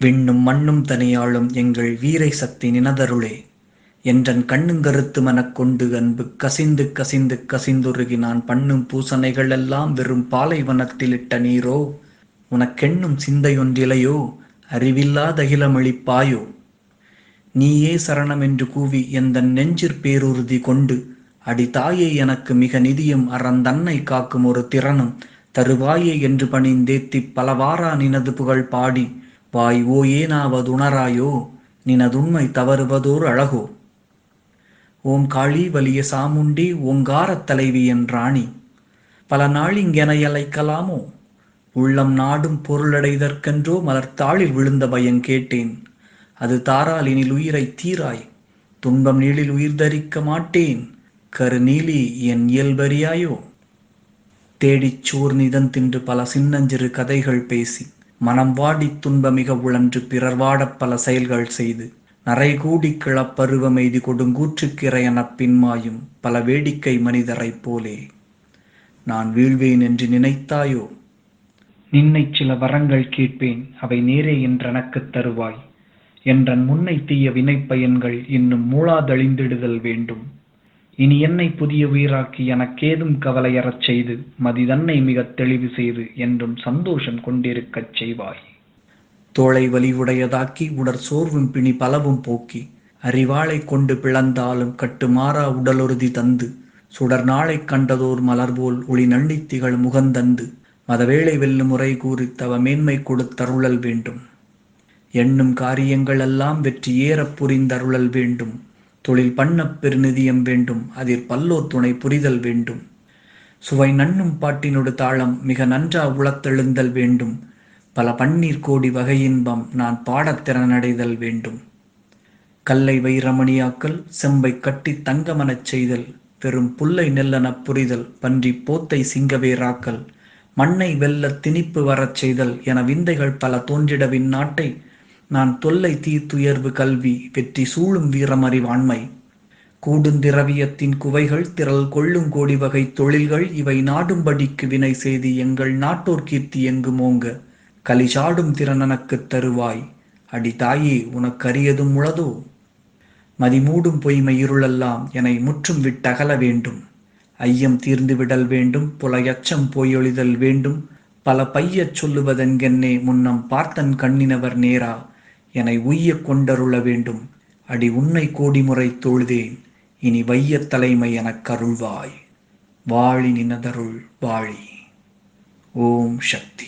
விண்ணும் மண்ணும் தனியாளும் எங்கள் வீரை சக்தி நினதருளே. என்றன் கண்ணுங்கருத்து மனக்கொண்டு அன்பு கசிந்து கசிந்து கசிந்துருகி நான் பண்ணும் பூசணைகள் எல்லாம் வெறும் பாலைவனத்தில் இட்ட நீரோ? உனக்கெண்ணும் சிந்தையொன்றிலையோ அறிவில்லாதகிலமளிப்பாயோ நீயே சரணம் என்று கூவி எந்தன் நெஞ்சிற் பேருறுதி கொண்டு அடி தாயே எனக்கு மிக நிதியும் அறந்தன்னை காக்கும் ஒரு திறனும் தருவாயே என்று பணிந்தேத்தி பலவாரா நினது புகழ் பாடி வாய் ஓ ஏனாவதுணராயோ நினதுண்மை தவறுவதோர் அழகோ. ஓம் காளி வலிய சாமுண்டி ஓங்காரத் தலைவி என் ராணி பல நாளிங்கெனையலைக்கலாமோ உள்ளம் நாடும் பொருளடைதற்கென்றோ மலர்த்தாளில் விழுந்த பயம் கேட்டேன். அது தாரால் எனில் உயிரை தீராய் துன்பம் நீளில் உயிர் தரிக்க மாட்டேன். கருநீலி என் இயல்பறியாயோ? தேடிச் சோர் நிதன் தின்று பல சின்னஞ்சிறு கதைகள் பேசி. மனம் வாடித் துன்ப மிக உழன்று பிறர் வாடப் பல செயல்கள் செய்து நரை கூடி கிளப்பருவமெய்தி கொடுங்கூற்றுக்கிறையன பின்மாயும் பல வேடிக்கை மனிதரைப் போலே. நான் வீழ்வேன் என்று நினைத்தாயோ? நின்னை சில வரங்கள் கேட்பேன் அவை நேரே என்றனக்குத் தருவாய். என்றன் முன்னை தீய வினைப்பயன்கள் இன்னும் மூளாதழிந்திடுதல் வேண்டும். இனி என்னை புதிய உயிராக்கி எனக்கேதும் கவலையறச் செய்து மதிதன்னை மிகத் தெளிவு செய்து என்றும் சந்தோஷம் கொண்டிருக்கச் செய்வாய். தோளை வலிவுடையதாக்கி உடற் சோர்வும் பிணி பலவும் போக்கி அறிவாளை கொண்டு பிளந்தாலும் கட்டுமாறா உடலுறுதி தந்து சுடர் நாளைக் கண்டதோர் மலர்போல் ஒளி நள்ளித் திகழ் முகந்தந்து மதவேளை வெல்லும் முறை கூறி தவ மேன்மை கொடுத்தருளல் வேண்டும். எண்ணும் காரியங்கள் எல்லாம் வெற்றி ஏறப் புரிந்தருளல் வேண்டும். தொழில் பண்ணப் பெருநிதியம் வேண்டும் அதில் பல்லோர் துணை புரிதல் வேண்டும். சுவை நண்ணும் பாட்டினொடு தாளம் மிக நன்றா உளத்தெழுந்தல் வேண்டும். பல பன்னீர் கோடி வகையின்பம் நான் பாடத்திறனடைதல் வேண்டும். கல்லை வைரமணியாக்கல் செம்பை கட்டி தங்கமனச் செய்தல் பெரும் புல்லை நெல்லனப் புரிதல் பன்றி போத்தை சிங்கவேராக்கல் மண்ணை வெல்ல திணிப்பு வரச் செய்தல் என விந்தைகள் பல தோன்றிட விந்நாட்டை நான் தொல்லை தீர்த்துயர்வு கல்வி வெற்றி சூழும் வீரமறிவாண்மை கூடுந்திரவியத்தின் குவைகள் திரள் கொள்ளும் கோடி வகை தொழில்கள் இவை நாடும்படிக்கு வினை செய்தி எங்கள் நாட்டோர் கீர்த்தி எங்குமோங்க கலிசாடும் திறனனக்குத் தருவாய். அடி தாயே உனக்கரியதும் உளதோ? மதிமூடும் பொய்மை இருளெல்லாம் என்னை முற்றும் விட்டகல வேண்டும். ஐயம் தீர்ந்து விடல் வேண்டும் புலையச்சம் போயொழிதல் வேண்டும். பல பையச் சொல்லுவதென்கென்னே முன்னம் பார்த்தன் கண்ணினவர் நேரா. என்னை உய்ய கொண்டருள வேண்டும். அடி உன்னை கோடிமுறை தொழுதேன். இனி வையத் தலைமை எனக் கருள்வாய். வாழி நினதருள் வாழி. ஓம் சக்தி.